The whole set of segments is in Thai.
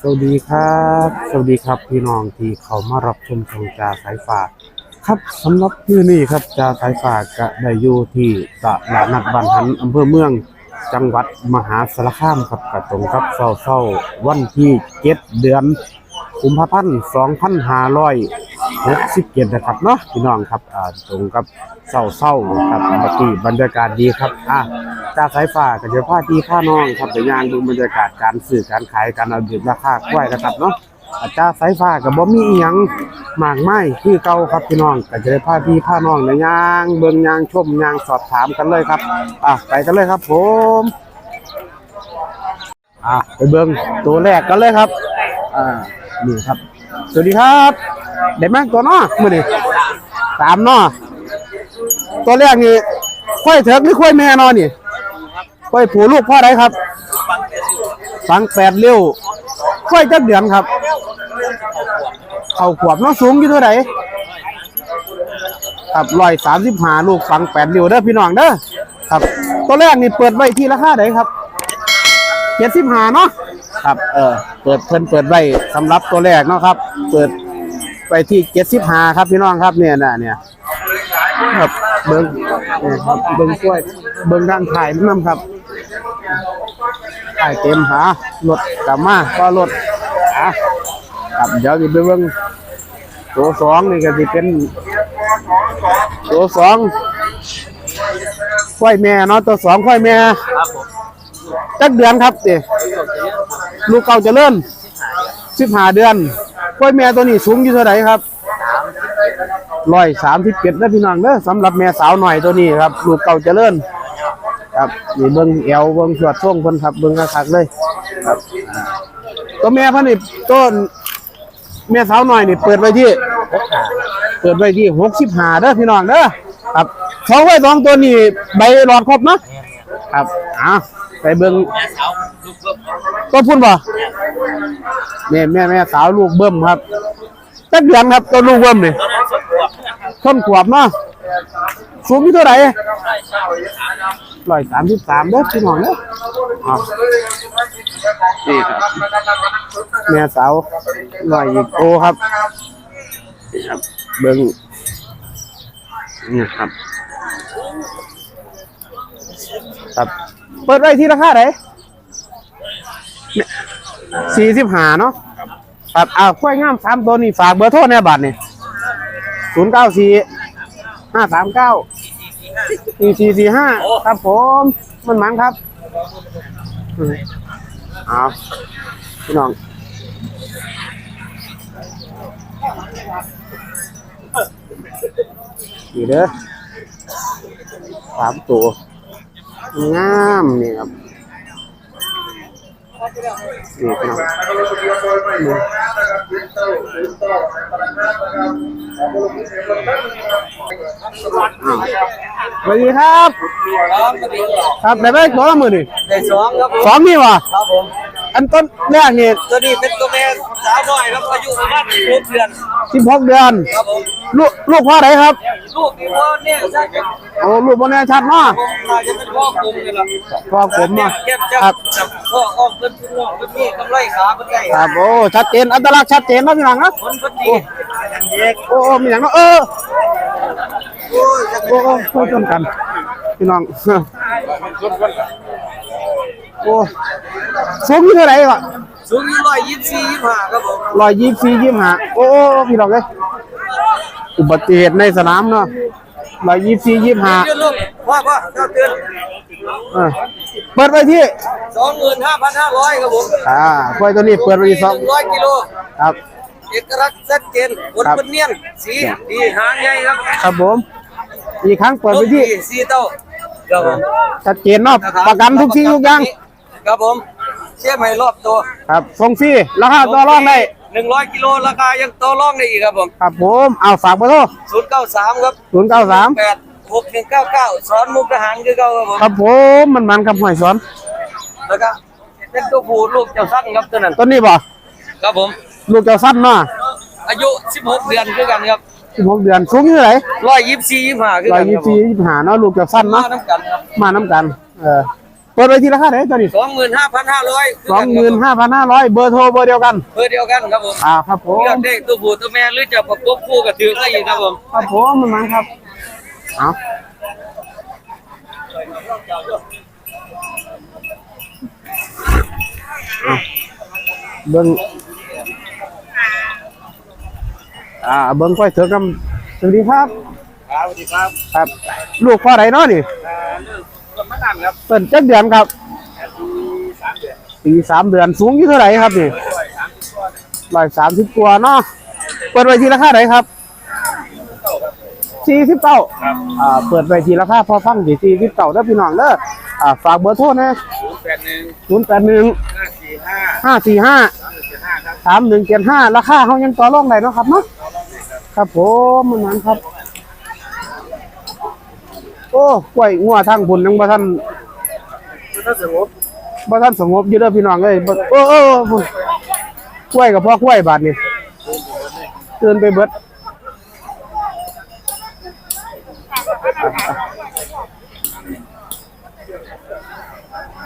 สวัสดีครับ สวัสดีครับพี่น้องที่เขามารับชมช่องจาสายฝากครับสำหรับมื้นี้ครับจาสายฝากกะได้อยู่ที่ตลาดนัดบ้านหันอำเภอเมืองจังหวัดมหาสารคามครับกระตรงครับเศร้าเศร้าๆวันที่เจ็ดเดือนกุมภาพันธ์สองพันห้าร้อย หกสิบเจ็ดนะครับเนาะพี่น้องครับอ่าตรงกับเศร้าเศร้าๆครับปกติบรรยากาศดีครับอะตาสายฟ้าก็จะพาพี่พาน้องครับไปย่างดูบรรยากาศการซื้อการขายการเอาเดือราคากล้วยนะครับเนาะอาจารย์สายฟ้าก็บ่มีอีหยังมากมายคือเก่าครับพี่น้องก็จะได้พาพี่พาน้องในย่างเบิ่งย่างชมย่างสอบถามกันเลยครับอะไปกันเลยครับผมอะไปเบิ่งตัวแรกกันเลยครับอ่านี่ครับ สวัสดีครับ ได้แม่งตัวเนาะมือนี้สามเนาะตัวแรกนี่ค่อยเถิกหรือค่อยแม่นาะนี่ค่อยผูลูกพ่อไรครับ ฟังแปดเลี้ยวค่อยจักเดือนครับ เข้าขวบเน้องสูงอยู่เท่าไหร่ครับร้อยสามสิบหาลูกฟังแปดเลี้ยวเด้อพี่น้องเด้อครับตัวแรกนี่เปิดไว้ที่ราคาไหนครับเจ็ดสิบหาเนาะครับ เออ เปิดเพิ่นเปิดไว้สำหรับตัวแรกเนาะครับ เปิด ไปที่เจ็ดสิบห้าครับพี่น้องครับเนี่ยนะเนี่ยครับเบิ้งเนี่ยครับเบิ้งกล้วย เบิ้งด้านถ่ายมันนำครับถ่ายเต็มหารถกลับมาก็รถอะครับเดี๋ยวจะไปเบิ้งตัวสองนี่ก็จะเป็นตัวสองควายแม่เนาะตัวสองควายแม่จักเดือนครับเดลูกเก่าเจะเลื่อนสิบห้าเดือน ควายแม่ตัวนี้สูงอยู่เท่าไหร่ครับร้อยสามสิบเจ็ดนะพี่น้องเด้อสำหรับแม่สาวหน่อยตัวนี้ครับลูกเก่าเจริญครับนี่เบิ้งแอวเบิ้งสวดช่วงเพิ่นครับเบิ้งคักเลยครับตัวแม่พันนี่ต้นแม่สาวหน่อยนี่เปิดไว้ที่ เปิดไว้ที่หกสิบห้าเด้อพี่น้องเด้อครับสองไว้สองตัวนี้ใบหลอดครบเนาะครับอ่าไปเบิ้งก็พูดบ่ แม่แม่แม่สาวลูกเบิ้มครับจักเดือนครับตัวลูกเบิ้มนี่ต้นขวบเนาะสูงที่เท่าไหร่ร้อยสามสิบสามเด้อพี่น้องเด้ออ๋อนี่ครับแม่สาวร้อยอีกโอครับนี่ครับ เบิ้งนี่ครับครับ เปิดไว้ที่ราคาไหน สี่สิบห้าเนาะครับอ้าวกล้วยงามสามตัวนี่ฝากเบอร์โทรในบัตรนี่ศูนย์เก้าสี่ห้าสามเก้าสี่สี่สี่ห้าครับผมมันหมังครับอืมเอาพี่น้องนี่เด้อสามตัวงามนี่ครับ นี่พี่น้องนี่อ้าวสวัสดีครับครับสวัสดีครับ ครับได้ไหมตัวละหมื่นนี่ได้สองครับผมสองนี่วะครับผม อันต้นแรกนี่ตัวนี้เป็นตัวแม่สาวน้อยครับอายุประมาณหกเดือนสิบหกเดือน ครับผมลูกลูกพ่อไหนครับ ลูกนี่พ่อเนี่ยใช่ครับโอ้ลูกบนแน่ชัดเนาะผมน่าจะเป็นพ่อกลมนี่แหละพ่อผมเนี่เนาะยเก็บจับครับจับพ่อออกเป็นพี่น้องเป็นพี่กำไรขาเป็นไงครับโอ้ชัดเจนอัตลักษณ์ชัดเจนเนาะพี่น้องเนาะคนเป็นดีเด็กโอ้โอ้มีอย่างเนาะเออโอ้ยจะโอ้โอ้โอ้ชนกันพี่น้อง โอ้สูงอยู่เท่าไหร่วะสูงร้อยยี่สิบสี่ยี่สิบห้าครับผมร้อยยี่สิบสี่ยี่สิบห้าโอ้โอ้โอ้พี่น้องเลยอุบัติเหตุในสนามเนาะร้อยยี่สิบสี่ยี่สิบห้าเตือนลูกพ่อพ่อเจ้าเตือนเออเปิดไปที่สองหมื่นห้าพันห้าร้อยครับผมอ่าควายตัวนี้เปิดไปที่สองหนึ่งร้อยกิโลครับเอกลักษณ์ชัดเจนบนครับเป็นเนียนสีดีหางใหญ่ครับ ครับผม อีกครั้งเปิดไปที่สีเต้าครับผมชัดเจนเนาะประกันทุกสิ่งทุกอย่าง ครับผมเชื่อมให้รอบตัวครับส่งฟรีราคาต่อรองได้หนึ่งร้อยกิโลราคายังต่อรองได้อีกครับผมครับผมเอาฝากเบอร์โทรศูนย์เก้าสามครับศูนย์เก้าสามแปดหกหนึ่งเก้าเก้าสอนมุกทหารคือเก่าครับผมครับผมมันมันครับหอยสอนแล้วก็เป็นตัวผู้ลูกเจ้าสั้นครับตัวนั้นต้นนี้บ่ครับผมลูกเจ้าสั้นเนาะอายุสิบหกเดือนคือกันครับสิบหกเดือนสูงอยู่เท่าไหร่ร้อยยี่สิบสี่ยี่สิบห้าคือร้อกัยนยี่ครับสิบสี่ยี่สิบห้าเนาะลูกเจ้าสั้นมาเนาะน้ำกันครับมาน้ำกัน เออ เปิดไปทีราคาไหนตัวนี้สองหมื่นห้าพันห้าร้อยสองหมื่นห้าพันห้าร้อยเบอร์โทรเบอร์เดียวกันเพื่อเดียวกันครับผมอ่าครับผมเลือกได้ตัวผู้ตัวแม่หรือจะประกบคู่กับถือก็อีกครับผมครับผมมันมันครับเอาเอาเบิ้งอ่าเบิ้งค่อยเถอะกันสวัสดีครับ ครับสวัสดีครับ ครับ ลูกพ่อไหนเนาะนี่เรื่ องคนมครับเปิดจักเดือนครับสามเดือนปีสามเดือนสูงอยู่เท่าไหร่ครับนี่ยสามสิบก้อนร้อยสามสิบกว่าเนาะเปิดไว้ที่ราคาไหนครับสี่สิบเก้าอ่าเปิดไว้ที่ราคาพอฟังที่สี่สิบเก้าเด้อพี่น้องเด้ออ่าฝากเบอร์โทรนะศูนย์แปดหนึ่งศูนย์แปดหนึ่งห้าสี่ห้าห้าสี่ห้าสามหนึ่งเจ็ดห้าครับสามหนึ่งเจ็ดห้าราคาเขายังต่อรองได้เนาะครับเนาะครับผมมันนั้นครับ โอ้กล้วยงัวทางบุญยังบ่ทันถ้าสงบบ่ทันสงบอยู่เด้อพี่น้องเอ้ยบ่โอ้โอ้โอ้กล้วยกับพ่อกล้วยบาดนี่เตือนไปเบิด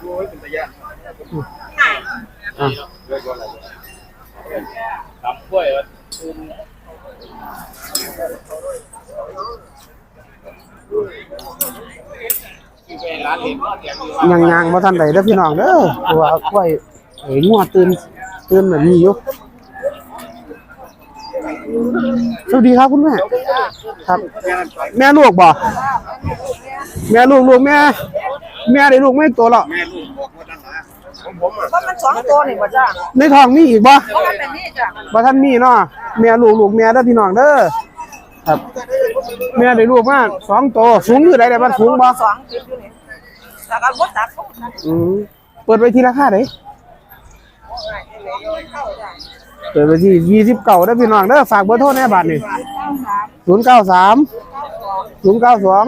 โอ้ยเป็นระยะอะทำกล้วย อะยังยังบ่ทันได้เด้อพี่น้องเด้อเพราะว่ากล้วยไอ้งัวตื่นตื่นแบบนี้อยู่สวัสดีครับคุณแม่ ครับ แม่ลูกบ่แม่ลูกลูกแม่ แม่ได้ลูกไม่ตัวหรอกแม่ลูกบอกว่าตั้งนะผมผมอะเพราะมันสองตัวนี่บ่จ้าในท้องมีอีกบ่เพราะมันเป็นนี่จ้ะบ่ทันมีเนาะแม่ลูกลูกแม่เด้อพี่น้องเด้อครับ แม่ได้ลูกมาสองตัวสูงอยู่ไดได้บ้านสูงบ่สอง ติดอยู่นี่แล้วก็บ่ตัดเขาตัดอืมเปิดไว้ที่ราคาไหนเปิดไปที่ยี่สิบเก้าได้อพี่น้องเด้อฝากเบอร์โทรแน่บัตรนี่ศูนย์เก้าสามศูนย์เก้าสอง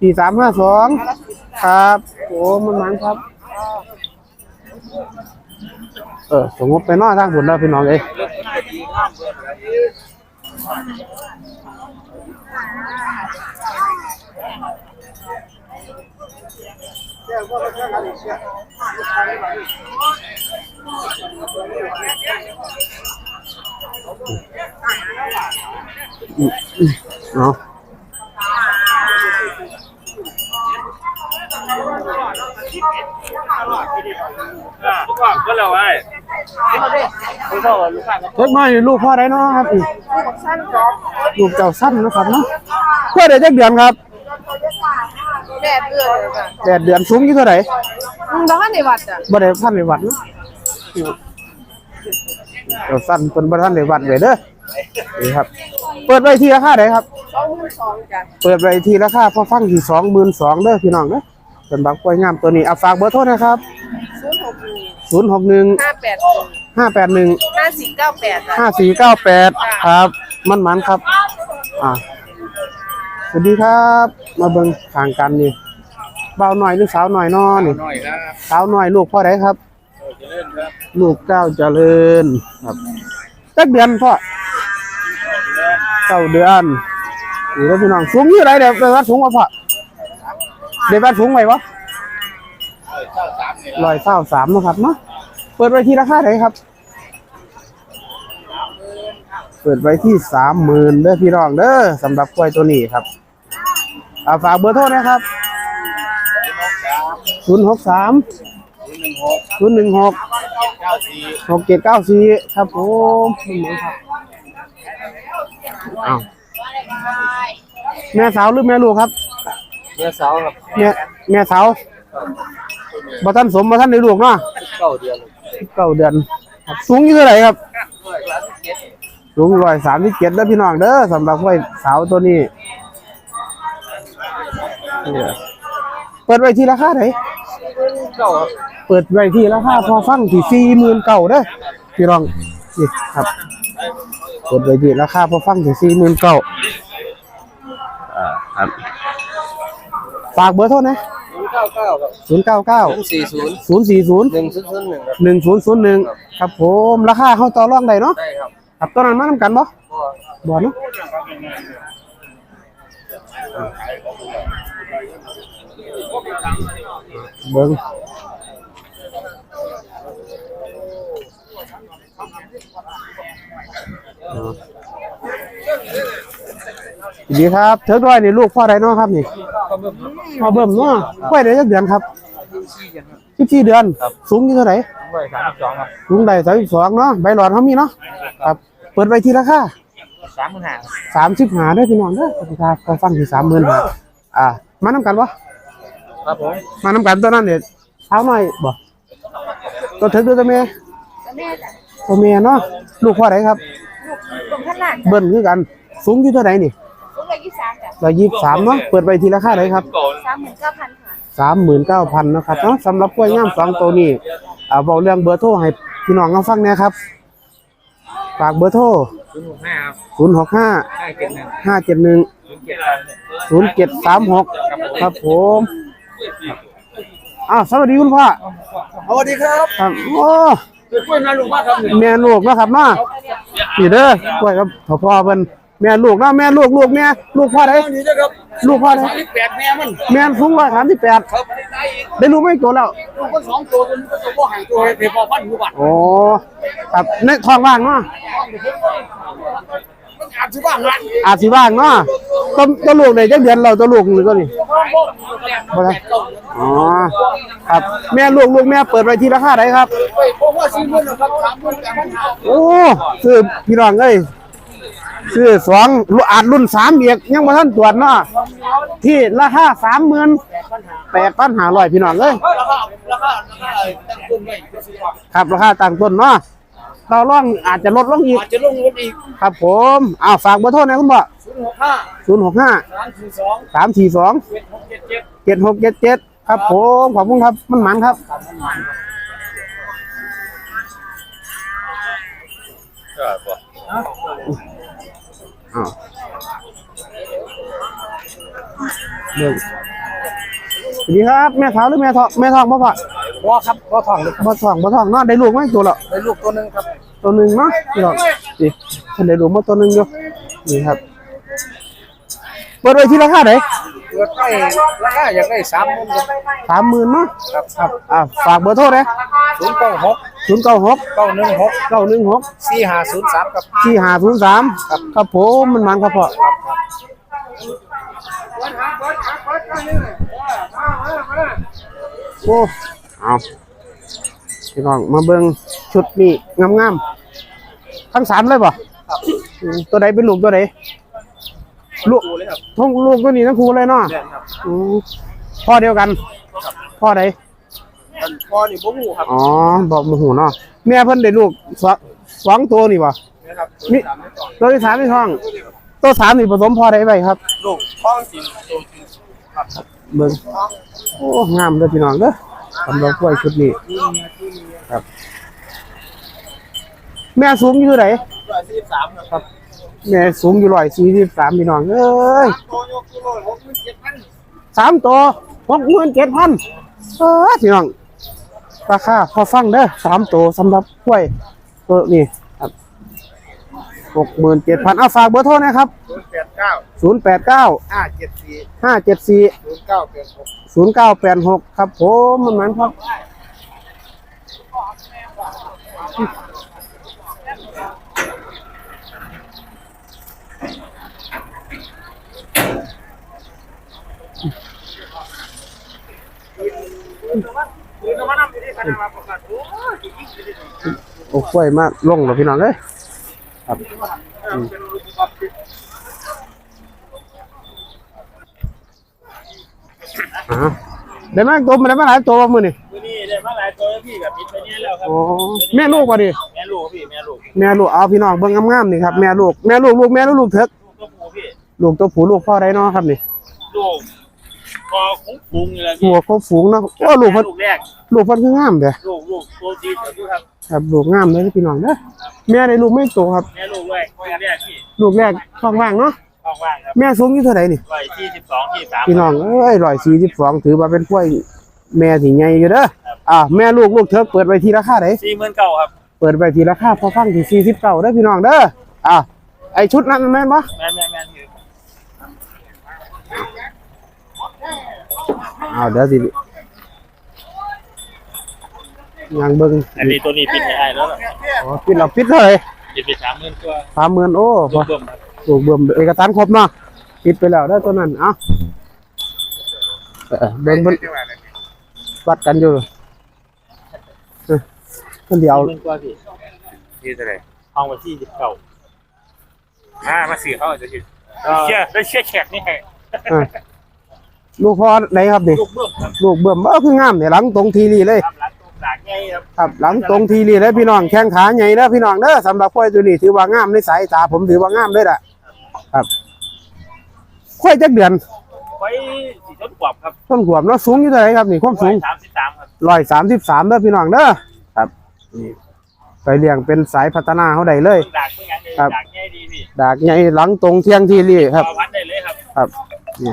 สี่สามห้าสองครับโอ้มันมันครับ เออสมมติไปนอกทางผลแล้วพี่น้องเอ้ย เอาลูกค้าก็แล้วไอ้ลูกค้าลูกค้าเล็กน้อยนี่ลูกพ่อได้เนาะครับอีสั้นก็ลูกเจ้าสั้นนะครับเนาะเพื่อได้จักเดือนครับ แดดเดือดเลยจ้ะแปดเดือนสูงอยู่เท่าไหร่มึงบ่ทันได้วัดจ้ะบ่ได้พันในวัดเนาะเจ้าสั้นเป็นบ่ทันในวัดเลยเด้อนี่ครับ เปิดไว้ที่ราคาไหนครับ สองหมื่นสองจ้ะเปิดไว้ที่ราคาพอฟังที่สองหมื่นสองเด้อพี่น้องเด้อเป็นบักกล้วยงามตัวนี้เอาฝากเบอร์โทรนะครับศูนย์หกหนึ่งศูนย์หกหนึ่งห้าแปดห้าแปดหนึ่งห้าสี่เก้าแปดจ้ะ ห้าสี่เก้าแปดครับ มันมันครับ อ่าส วัสดีครับ มาเบิ่งทางกันนี่เบาหน่อยหรือสาวหน่อยนอนี่หน่อยครับสาวหน่อยลูกพ่อไดครับเจริญครับ ลูกเก้าเจริญครับจักเดือนพ่อเก้าเดือนนี่แล้วพี่น้องสูงอยู่ไรเดี๋ยวไปวัดสูงกว่าพ่อเดี๋ยววัดสูงไหมวะเจ้าสามเนี่ยร้อยเก้าสามนะครับเนาะเปิดไว้ที่ราคาไหนครับ เปิดไว้ที่สามหมื่นเด้อพี่น้องเด้อสำหรับกล้วยตัวนี้ครับ อ่าฝากเบอร์โทรนะครับศูนย์หกสามหนึ่งหกศูนย์หนึ่งหกเก้าสี่หกเจ็ดเก้าสี่ครับผมนี่หมครับอ้าวแม่สาวหรือแม่ลูกครับ เนื้อสาวครับแม่แม่สาวบ่ท่านสมบ่ท่านได้ลูกเนาะ เก้าเดือนเก้าเดือนครับสูงอยู่เท่าไหร่ครับ ด้วยร้านเก็ตสูงร้อยสามสิบเจ็ดแล้วพี่น้องเด้อสำหรับกล้วยสาวตัวนี้ เนี่ยเปิดไว้ที่ราคาไหนเก้าครับเปิดไว้ที่ราคาพอฟังที่สี่หมื่นเก้าเด้อพี่น้องนี่ครับเปิดไว้ที่ราคาพอฟังที่สี่หมื่นเก้าครับฝากเบอร์โทษนะศูนย์เก้าเก้าครับศูนย์เก้าเก้าศูนย์สี่ศูนย์ศูนย์สี่ศูนย์หนึ่งศูนย์ศูนย์หนึ่งครับหนึ่งศูนย์ศูนย์หนึ่งครับผมราคาเขาต่อรองได้เนาะได้ครับครับตัวนั้นมาทำกันบ่ก็บ่เนาะ เบิ้งอ๋อดีครับเถิกด้วยนี่ลูกพ่อไรเนาะครับนี่พ่อเบิ่มเนาะพ่อได้จักเดือนครับสิบสี่เดือน สูงอยู่เท่าไหร่ร้อยสามสิบสองครับสูงได้สามสิบสองเนาะใบหลอดเขามีเนาะครับเปิดไว้ที่ราคาสามหมื่นห้าสามสิบหาได้อพี่น้องเด้อครับก็ฟังที่สามหมื่นหาอ่ามาน้ำกันวะ ครับผมมาน้ำกันตัวนั้นเนี่ยเท้าหน่อยบ่ตัวถึกด้วยตัวเมียแม่จ้ะตัวเมียเนาะลูกพ่อไหนครับตรงข้างล่างเบิ้ลคือกันสูงอยู่เท่าไหร่นี่ตรงเลยยี่สามจ้ะร้อยยี่สิบสามเนาะเปิดไปทีราคาไหนครับสามหมื่นเก้าพันค่ะสามหมื่นเก้าพันนะครับเนาะสำหรับกล้วยงามสองตัวนี้อ่าบอกเรื่องเบอร์โทรให้พี่น้องเขาฟังแหนะครับฝากเบอร์โทรศูนย์หกห้าครับศูนย์หกห้าห้าเจ็ดหนึ่งห้าเจ็ดหนึ่งศูนย์เจ็ดสามหนึ่งศูนย์เจ็ดสามหกครับผม อ้าวสวัสดีคุณพ่อสวัสดีครับครับโอ้เป็นกล้วยนาลุงมากครับแม่ลูกเนาะครับเนาะนี่เด้อกล้วยครับพ่อพ่อเพิ่นแม่ลูกเนาะแม่ลูกลูกแม่ลูกพ่อไหนนี่นะครับลูกพ่อไหนสามสิบแปดแม่มันแม่สูงร้อยสามสิบแปดครับได้รู้ไหมตัวแล้วลูกก็สองตัวตัวนี้ก็ตัวหายตัวเทพอพันอยู่บ้านโอ้ครับในท้องว่างเนาะมัน อาจจะบ้างละอาจสิว่างเนาะตัวตัวลูกได้จักเดือนเราตัวลูกนี่ตัวนี้บ่ได้อ๋อครับแม่ลูกลูกแม่เปิดไว้ที่ราคาไหนครับเฮ้ยผมว่าสี่หมื่นนะครับสามหมื่นแปดพันห้าโอ้ซื้อพี่น้องเอ้ยซื้อสองรุ่นอาจรุ่นสามเบียกยังบ่ทันตรวจเนาะที่ราคาสามหมื่นแปดพันห้าร้อยพี่น้องเอ้ยราคาราคาราคาตั้งต้นไว้ก็สิว่าครับราคาต่างต้นเนาะ เราล่องอาจจะลดลงอีก อาจจะลงรถอีกครับผมอ้าวฝากเบอร์โทรหนะคุณบ่ศูนย์หกห้าศูนย์หกห้าสามสี่สองสามสี่สองเจ็ดหกเจ็ดเจ็ดเจ็ดหกเจ็ดเจ็ดครับผมขอบคุณครับ มันหมันครับ ครับผมอ้าวเดี๋ยวสวัสดีครับ แม่สาวหรือแม่ทองแม่ทองบ่พ่อพ่อ ครับพ่อทองเลยบ่ทองบ่ทองเนาะได้ลูกไหมตัวละได้ลูกตัวหนึ่งครับ ตัวหนึ่งเนาะพี่น้องนี่ท่านได้ลูกมาตัวหนึ่งอยู่นี่ครับเปิดไว้ที่ราคาไหนเกิดได้ราคาอยากได้สามหมื่นครับสามหมื่นเนาะครับครับอ่าฝากเบอร์โทรเลยศูนย์เก้าหกศูนย์เก้าหกเก้าหนึ่งหกเก้าหนึ่งหกสี่ห้าศูนย์สามครับที่หาศูนย์สามครับผมมันมันครับพ่อโอ้ เอาพี่น้องมาเบิ่งชุดนี้งามๆทั้งสามเลยป่ะตัวใดเป็นลูกตัวใดลูกท้องลูกตัวนี้ทั้งครูเลยเนาะอืมพ่อเดียวกันพ่อใดพ่อนี่บ่หูครับ อ๋อบอกโมโหเนาะแม่เพิ่นได้ลูกสองสองตัวนี่ป่ะนะครับนี่ตัวที่สามในท้อง ตัวสามนี่ผสมพอได้ไหมครับลูกท้องจริงตัวจริงเบิ่งโอ้งามเลยพี่น้องเด้อ สำหรับกล้วยชุดนี้ครับ แม่สูงอยู่เท่าไหร่ร้อยสี่สิบสามครับ แม่สูงอยู่ร้อยสี่สิบสามพี่น้องเอ้ยโตโยกิโลหกหมื่นเจ็ดพันสามตัวหกหมื่นเจ็ดพันเออพี่น้องราคาพอฟังเด้อสามตัวสำหรับกล้วยตัวนี้ครับหกหมื่นเจ็ดพันเอาฝากเบอร์โทรนะครับศูนย์แปดเก้าศูนย์แปดเก้าห้าเจ็ดสี่ห้าเจ็ดสี่ศูนย์เก้าแปดหก ศูนย์เก้าแปดหกครับผมมันมันครับโอ้ยมากลงแล้วพี่น้องเลยครับ อืมอ่าได้มากตัวมันได้มาหลายตัวมือนี่ตัวนี้ได้มาหลายตัวแล้วพี่แบบปิดไปเนี้ยแล้วครับโอ้แม่ลูกป่ะดิแม่ลูกพี่แม่ลูกแม่ลูกเอาพี่น้องเบิ่งงามๆนี่ครับแม่ลูกแม่ลูกลูกแม่ลูกลูกเถกลูกตัวผู้พี่ลูกตัวผู้ลูกพ่อได้เนาะครับนี่ลูกพอคุ้งฟุ้งเลยพี่หัวเขาฝูงเนาะโอ้ลูกเพิ่นลูกแรกลูกเพิ่นคืองามเด้อลูกลูกตัวจีนตัวครับครับลูกงามเลยพี่น้องเด้อแม่ได้ลูกไม่โตครับแม่ลูกแรกตัวแรกพี่ลูกแรกท้องว่างเนาะ ท้องว่างครับแม่สูงอยู่เท่าไหร่นี่ร้อยที่สิบสองที่สามพี่น้องเอ้ย142ถือว่าเป็นกล้วยแม่ที่ใหญ่อยู่เด้ออ่าแม่ลูกลูกเถกเปิดไว้ที่ราคาไหนสี่หมื่นเก้าครับเปิดไว้ที่ราคาพอฟังที่49เด้อพี่น้องเด้ออ่าไอชุดนั้นแม่นบ่แม่แม่แม่พี่อ้าวเดี๋ยวสิยางเบิ่งอันนี้ตัวนี้ปิดให้ได้แล้วล่ะอ๋อปิดเราปิดเลยปิดไปสามหมื่นกว่าสามหมื่นโอ้รวมรวมครับ ถูกเบิ่มเอกสารครบเนาะปิดไปแล้วได้อตัวนั้นเอ้าเออเบิ่งเบิ่งวัดกันอยู่เออคนเดียวหมื่นกว่าพี่ที่เท่าไหร่ห้องวันที่สิบเก้าอ่ามาสี่เขาจะคิดก็เชื่อได้เชื่อแขกนี่ให้เออลูกพ่อไหนครับนี่ลูกเบิ่มครับลูกเบิ่มเออคืองามเนี่ยหลังตรงทีรีเลยทำร้านตรงด่างไงครับครับหลังตรงทีรีเลยพี่น้องแข้งขาใหญ่เด้อพี่น้องเด้อสำหรับควายตัวนี้ถือว่างามในสายตาผมถือว่างามเลยล่ะ ครับควายจักเดือนไว้สีต้นกวบครับต้นขวบเนาะสูงอยู่เท่าไหร่ครับนี่ความสูงสามสิบสามครับร้อยสามสิบสามเด้อพี่น้องเด้อครับนี่ไปเลี้ยงเป็นสายพัฒนาเขาได้เลยเพิ่งด่างเพิ่งยังเลยครับด่างไงดีพี่ดากใหญ่หลังตรงเที่ยงทีรีครับพอพันได้เลยครับครับนี่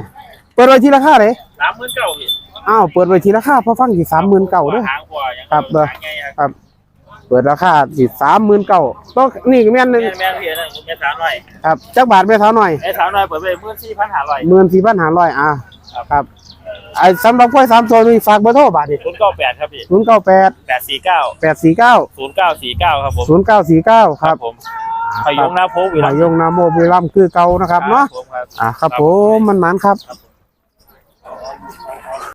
เปิดไว้ที่ราคาเลยสามหมื่นเก้าพี่อ้าวเปิดไว้ที่ราคาพอฟังที่สามหมื่นเก้าเด้อ หางกว่ายังครับเด้อด่างไงครับเปิดราคาที่สามหมื่นเก้าต้องนี่ก็แม่นหนึ่งแม่แม่พี่นะแม่สาวหน่อยครับจักบาทแม่เท้าหน่อยแม่สาวหน่อยเปิดไปหมื่นสี่พันห้าร้อยหมื่นสี่พันห้าร้อยอ่าครับครับไอ้สำหรับกล้วยสามตัวนี่ฝากเบอร์โทรบาทดิศูนย์เก้าแปดครับพี่ศูนย์เก้าแปดแปดสี่เก้าแปดสี่เก้าศูนย์เก้าสี่เก้าครับผมศูนย์เก้าสี่เก้าครับผมพยงนาโพวิหรัลายยงนาโมบุรีรัมย์คือเก่านะครับเนาะผมครับอ่าครับผมมันหมันครับครับผม